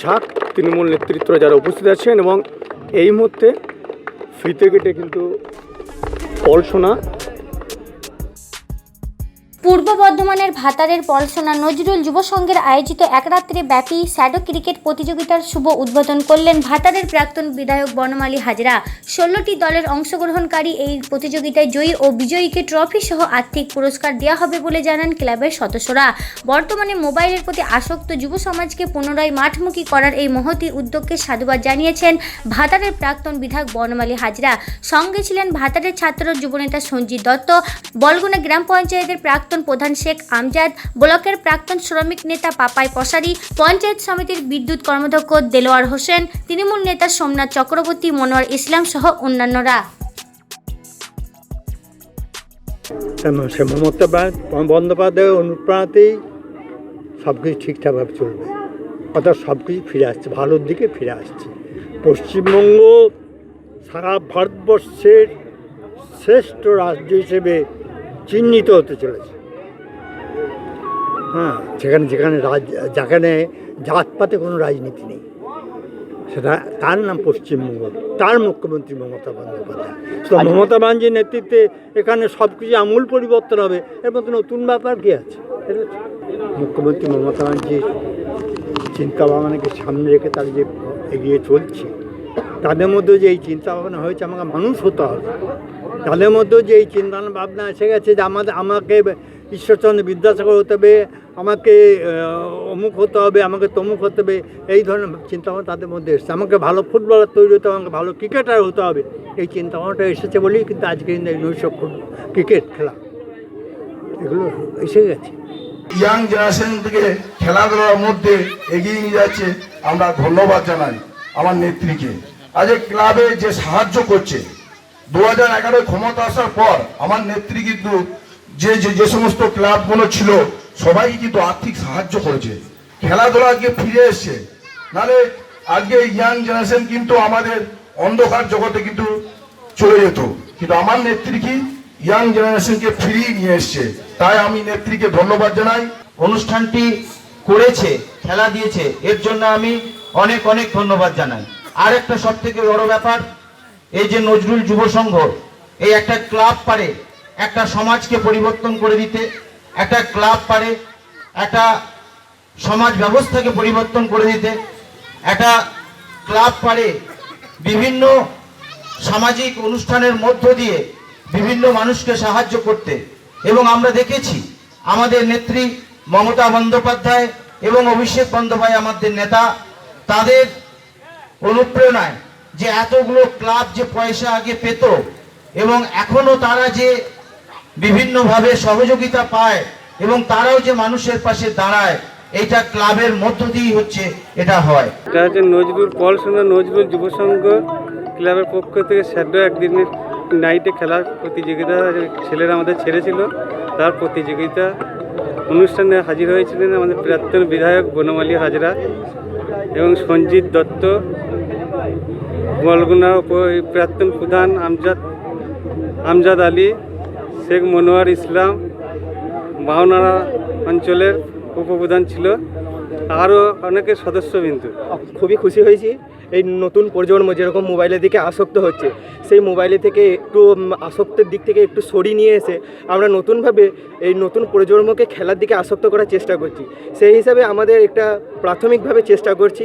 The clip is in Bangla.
ঝাঁক তৃণমূল নেতৃত্ব যারা উপস্থিত আছেন এবং এই মুহূর্তে ফিতে কেটে কিন্তু পলসোনা পূর্ব বর্ধমানের ভাতারের পলসোনা নজরুল যুব সংঘের আয়োজিত একরাত্রে ব্যাপী স্যাডো ক্রিকেট প্রতিযোগিতার শুভ উদ্বোধন করলেন ভাতারের প্রাক্তন বিধায়ক বনমালী হাজরা। ষোলোটি দলের অংশগ্রহণকারী এই প্রতিযোগিতায় জয়ী ও বিজয়ীকে ট্রফি সহ আর্থিক পুরস্কার দেওয়া হবে বলে জানান ক্লাবের সদস্যরা। বর্তমানে মোবাইলের প্রতি আসক্ত যুব সমাজকে পুনরায় মাঠমুখী করার এই মহতি উদ্যোগকে সাধুবাদ জানিয়েছেন ভাতারের প্রাক্তন বিধায়ক বনমালী হাজরা। সঙ্গে ছিলেন ভাতারের ছাত্র যুবনেতা সঞ্জিত দত্ত। বলগুনা গ্রাম পঞ্চায়েতের প্রাক্তন প্রধান শেখ আমজাদ ব্লকের প্রাক্তন শ্রমিক নেতা পাপাই পশারি পঞ্চায়েত সমিতির বিদ্যুৎ কর্মদক্ষ দেলোয়ার হোসেন, তৃণমূল নেতা সোমনাথ চক্রবর্তী, মনোয়ার ইসলাম সহ অন্যান্যরা। বন্দ্যোপাধ্যায়ের অনুপ্রাণাতেই সব কিছু ঠিকঠাকভাবে চলবে। অর্থাৎ সব কিছু ফিরে আসছে, ভালোর দিকে ফিরে আসছে। পশ্চিমবঙ্গ সারা ভারতবর্ষের শ্রেষ্ঠ রাজ্য হিসেবে চিহ্নিত হতে চলেছে। হ্যাঁ। সেখানে যেখানে রাজ যেখানে জাতপাতে কোনো রাজনীতি নেই। সেটা তার নাম পশ্চিমবঙ্গ তার মুখ্যমন্ত্রী মমতা বন্দ্যোপাধ্যায়। তো মমতা ব্যানার্জির নেতৃত্বে এখানে সব কিছু আমূল পরিবর্তন হবে এর মধ্যে নতুন ব্যাপার কী আছে? মুখ্যমন্ত্রী মমতা ব্যানার্জির চিন্তা ভাবনাকে সামনে রেখে তার যে এগিয়ে চলছে? তাদের মধ্যে যে এই চিন্তা ভাবনা হয়েছে আমাকে মানুষ হতে হবে। তাদের মধ্যেও যে এই চিন্তা ভাবনা এসে গেছে যে আমাদের আমাকে ঈশ্বরচন্দ্র বিদ্যাসাগর হতে হবে, আমাকে অমুক হতে হবে, আমাকে তমুক হতে হবে, এই ধরনের চিন্তাভাবনা তাদের মধ্যে এসেছে। আমাকে ভালো ফুটবলার তৈরি হতে হবে, আমাকে ভালো ক্রিকেটার হতে হবে, এই চিন্তাভাবনাটা এসেছে বলেই কিন্তু আজকে কিন্তু এই নৈশ ক্রিকেট খেলা। এগুলো এসে গেছে। ইয়াং জেনারেশন থেকে খেলাধুলার মধ্যে এগিয়ে নিয়ে যাচ্ছে, আমরা ধন্যবাদ জানাই আমার নেত্রীকে। আজ এই ক্লাবে যে সাহায্য করছে, দু হাজার এগারোয় ক্ষমতা আসার পর আমার নেত্রী কিন্তু যে যে সমস্ত ক্লাবগুলো ছিল, সবাই কিন্তু আর্থিক সাহায্য করেছে। খেলাধুলা আজকে ফিরে এসছে। নাহলে আজকে ইয়াং জেনারেশন কিন্তু আমাদের অন্ধকার জগতে কিন্তু চলে যেত। কিন্তু আমার নেত্রী কি ইয়াং জেনারেশনকে ফিরিয়ে নিয়ে এসছে। তাই আমি নেত্রীকে ধন্যবাদ জানাই। অনুষ্ঠানটি করেছে, খেলা দিয়েছে। এর জন্য আমি অনেক অনেক ধন্যবাদ জানাই। আর একটা সব থেকে বড় ব্যাপার, এই যে নজরুল যুব সংঘ, এই একটা ক্লাব পারে একটা সমাজকে পরিবর্তন করে দিতে, একটা ক্লাব পারে, একটা সমাজ ব্যবস্থাকে পরিবর্তন করে দিতে, একটা ক্লাব পারে, বিভিন্ন সামাজিক অনুষ্ঠানের মধ্য দিয়ে বিভিন্ন মানুষকে সাহায্য করতে। এবং আমরা দেখেছি, আমাদের নেত্রী মমতা বন্দ্যোপাধ্যায় এবং অভিষেক বন্দ্যোপাধ্যায়, আমাদের নেতা, তাদের অনুপ্রেরণায় যে এতগুলো ক্লাব যে পয়সা আগে পেত এবং এখনও তারা যে বিভিন্নভাবে সহযোগিতা পায় এবং তারাও যে মানুষের পাশে দাঁড়ায়, এটা ক্লাবের মধ্য দিয়েই হচ্ছে, এটা হয়। এটা হচ্ছে নজরুল পলসোনা নজরুল যুব সংঘ ক্লাবের পক্ষ থেকে স্যাডো একদিনের নাইটে খেলার প্রতিযোগিতা ছেলেরা আমাদের ছেড়েছিল। তার প্রতিযোগিতা অনুষ্ঠানে হাজির হয়েছিলেন আমাদের প্রাক্তন বিধায়ক বনমালী হাজরা এবং সঞ্জিত দত্ত বলগুনা প্রাক্তন প্রধান আমজাদ আমজাদ আলী শেখ মনোয়ার ইসলাম বাউনারা অঞ্চলের উপপ্রধান ছিল। আরও অনেকে সদস্যবিন্দু। খুবই খুশি হয়েছি। এই নতুন প্রজন্ম যেরকম মোবাইলের দিকে আসক্ত হচ্ছে, সেই মোবাইলে থেকে একটু আসক্তের দিক থেকে একটু সরিয়ে নিয়ে এসে আমরা নতুনভাবে এই নতুন প্রজন্মকে খেলার দিকে আসক্ত করার চেষ্টা করছি। সেই হিসাবে আমাদের একটা প্রাথমিকভাবে চেষ্টা করছি।